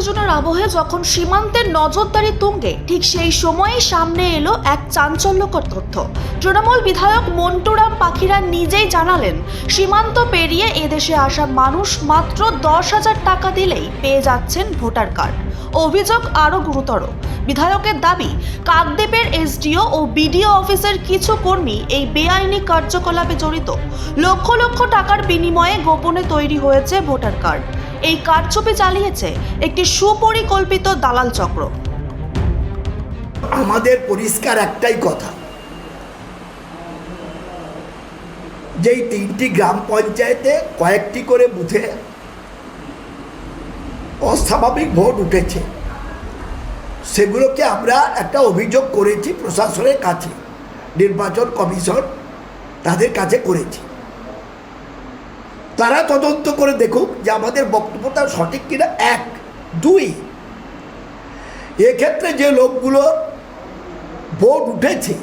উত্তেজনার আবহে যখন সীমান্তের নজরদারি তুঙ্গে, ঠিক সেই সময়ে সামনে এলো এক চাঞ্চল্যকর তথ্য। তৃণমূল বিধায়ক মন্টুরাম পাখিরা নিজেই জানালেন, সীমান্ত পেরিয়ে এদেশে আসা মানুষ মাত্র দশ হাজার টাকা দিলেই পেয়ে যাচ্ছেন ভোটার কার্ড। অভিযোগ আরও গুরুতর। বিধায়কের দাবি, কাকদ্বীপের এসডিও ও বিডিও অফিসের কিছু কর্মী এই বেআইনি কার্যকলাপে জড়িত। লক্ষ লক্ষ টাকার বিনিময়ে গোপনে তৈরি হয়েছে ভোটার কার্ড। এই কারচুপি চালিয়েছে একটি সুপরিকল্পিত দালাল চক্র। আমাদের পরিষ্কার একটাই কথা। যেই তিনটি গ্রাম পঞ্চায়েতে কয়েকটি করে বুথে অস্বাভাবিক ভোট উঠেছে, সেগুলোকে আমরা একটা অভিযোগ করেছি প্রশাসনের কাছে, নির্বাচন কমিশন তাদের কাছে করেছি। তারা তদন্ত করে দেখুক যে আমাদের বক্তব্যটা সঠিক কিনা। এক। দুই, এক্ষেত্রে যে লোকগুলো ভোট উঠেছে,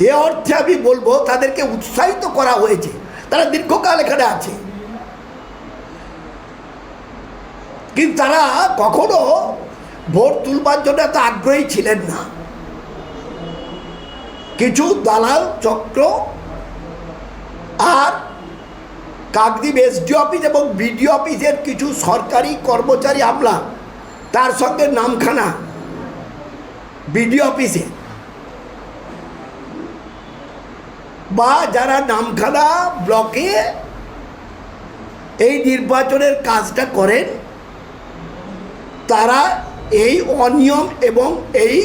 এ অর্থে আমি বলব তাদেরকে উৎসাহিত করা হয়েছে। তারা দীর্ঘকাল এখানে আছে। কিন্তু তারা কখনো ভোট তুলবার জন্য এত আগ্রহী ছিলেন না। কিছু দালাল চক্র আর কাকদ্বীপ এসডি অফিস এবং বিডিও অফিসের কিছু সরকারি কর্মচারী আমলা তার সঙ্গে নামখানা। বিডিও অফিসে। বা যারা নামখানা ব্লকে এই নির্বাচনের কাজটা করেন, তারা এই অনিয়ম এবং এই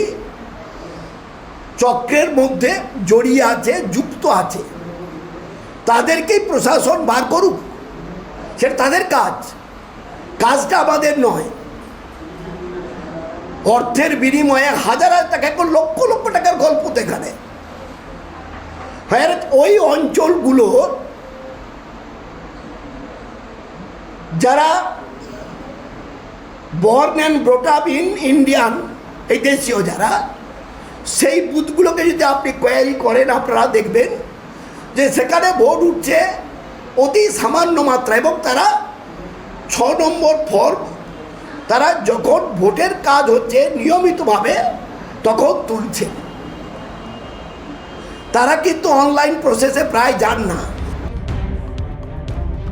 চক্রের মধ্যে জড়িয়ে আছে, যুক্ত আছে। তাদেরকেই প্রশাসন বার করুক। সেটা তাদের কাজ। কাজটা আমাদের নয়। অর্থের বিনিময়ে হাজার হাজার টাকা এখন লক্ষ লক্ষ টাকার গল্প এখানে। হ্যাঁ ওই অঞ্চলগুলো যারা born and brought up in Indian এই দেশীয় যারা, সেই বুথগুলোকে যদি আপনি কোয়ারি করেন, আপনারা দেখবেন যে সেখানে ভোট উঠছে, অতি সামান্য মাত্রা এবং তারা ছ নম্বর ফর্ম, তারা যখন ভোটের কাজ হচ্ছে নিয়মিতভাবে, তখন তুলছে। তারা কিন্তু অনলাইন প্রসেসে প্রায় যান না।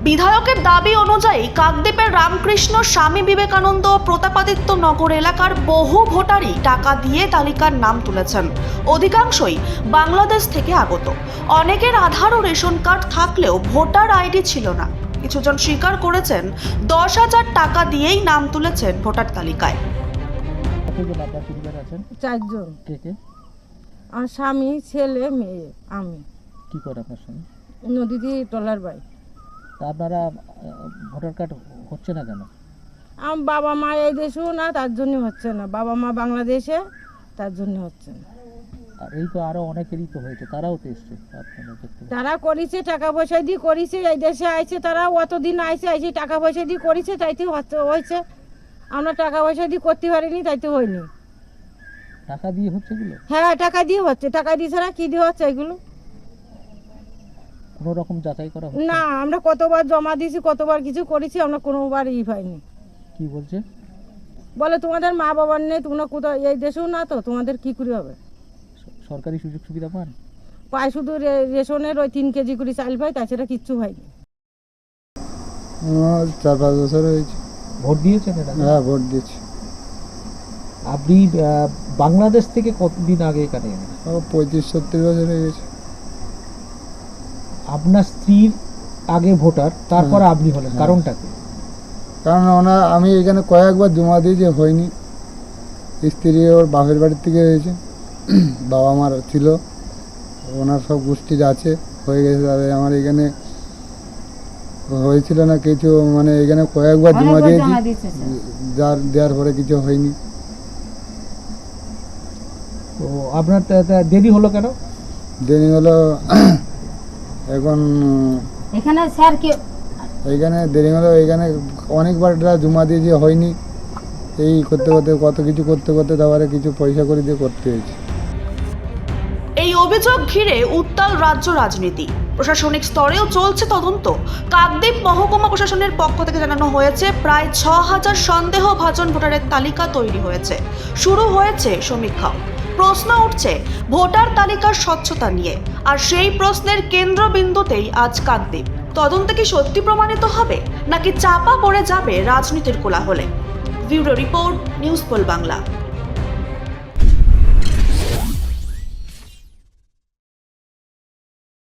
বিধায়কের দাবি অনুযায়ী কাকদ্বীপের রামকৃষ্ণ স্বামী বিবেকানন্দ প্রতাপাদিত্য নগর এলাকার বহু ভোটারই টাকা দিয়ে তালিকার নাম তুলেছেন। অধিকাংশই বাংলাদেশ থেকে আগত। অনেকের আধার ও রেশন কার্ড থাকলেও ভোটার আইডি ছিল না। কিছুজন স্বীকার করেছেন দশ হাজার টাকা দিয়েই নাম তুলেছেন ভোটার তালিকায়। চারজন। কে কে? আমার স্বামী ছেলে মেয়ে আমি। কি করে আপনার নদীতে টলার বাই তা আপনারা ভোটার কার্ড হচ্ছে না কেন? আমার বাবা মা এই দেশেও না তার জন্য হচ্ছে না। বাবা মা বাংলাদেশে তার জন্য হচ্ছে না। আর এই তো আরও অনেকেরই তো হয়েছে তারাও তো এসছে। তারা করেছে টাকা পয়সা দিয়ে করেছে এই দেশে আইছে তারা অতদিন আইছে আইছে টাকা পয়সা দিয়ে করেছে তাইতে হচ্ছে- হয়েছে। আমরা টাকা পয়সা দিয়ে করতে পারিনি তাইতে হয়নি। টাকা দিয়ে হচ্ছে এগুলো? হ্যাঁ টাকা দিয়ে হচ্ছে টাকা দিয়ে ছাড়া কী দিয়ে হচ্ছে এগুলো? কোনো রকম যাচাই করা হচ্ছে? না আমরা কতবার জমা দিয়েছি কতবার কিছু করেছি আমরা কোনোবার ই পাইনি। কি বলছে? বলে তোমাদের মা বাবার নেই তোমরা কোথাও এই দেশেও না তো তোমাদের কি করে হবে? স- সরকারি সুযোগ সুবিধা পান? পায় শুধু রে- রেশনের ওই তিন কেজি করে চাল পাই তাছাড়া কিচ্ছু হয়নি। আমার চার পাঁচ বছর হয়েছে। ভোট দিয়েছেন এর? আগে? হ্যাঁ ভোট দিয়েছি। আপনি আহ, বাংলাদেশ থেকে কতদিন আগে এখানে এলেন? পঁয়ত্রিশ সত্তর বছর হয়ে গেছে। আপনার স্ত্রীর আগে ভোটার তারপর আপনি হলেন কারণটা কি? কারণ ওনার আমি এখানে কয়েকবার জমা দিয়েছি হয়নি স্ত্রী ওর বাপের বাড়ির থেকে হয়েছে বাবা মার ছিল ওনার সব গোষ্ঠীর আছে হয়ে গেছে তাদের আমার এখানে হয়েছিল না কিছু মানে এখানে কয়েকবার জমা দিয়েছি যার দেওয়ার পরে কিছু হয়নি। তো আপনার দেরি হলো কেন? দেরি হলো এখন এখানে স্যার কি এইখানে দেরি হলো এইখানে জমা দিয়েছি হয়নি এই করতে করতে কত কিছু করতে করতে তারপরে কিছু পয়সা করে দিয়ে করতে হয়েছে। এই অভিযোগ ঘিরে উত্তাল রাজ্য রাজনীতি। প্রশাসনিক স্তরেও চলছে তদন্ত। কাকদ্বীপ মহকুমা প্রশাসনের পক্ষ থেকে জানানো হয়েছে প্রায় ছ হাজার সন্দেহভাজন ভোটারের তালিকা তৈরি হয়েছে। শুরু হয়েছে সমীক্ষাও। প্রশ্ন উঠছে ভোটার তালিকার স্বচ্ছতা নিয়ে। আর সেই প্রশ্নের কেন্দ্রবিন্দুতেই আজ কাকদ্বীপ। তদন্ত কি সত্যি প্রমাণিত হবে? নাকি চাপা পড়ে যাবে রাজনীতির কোলাহলে? Bureau report, news pole Bangla.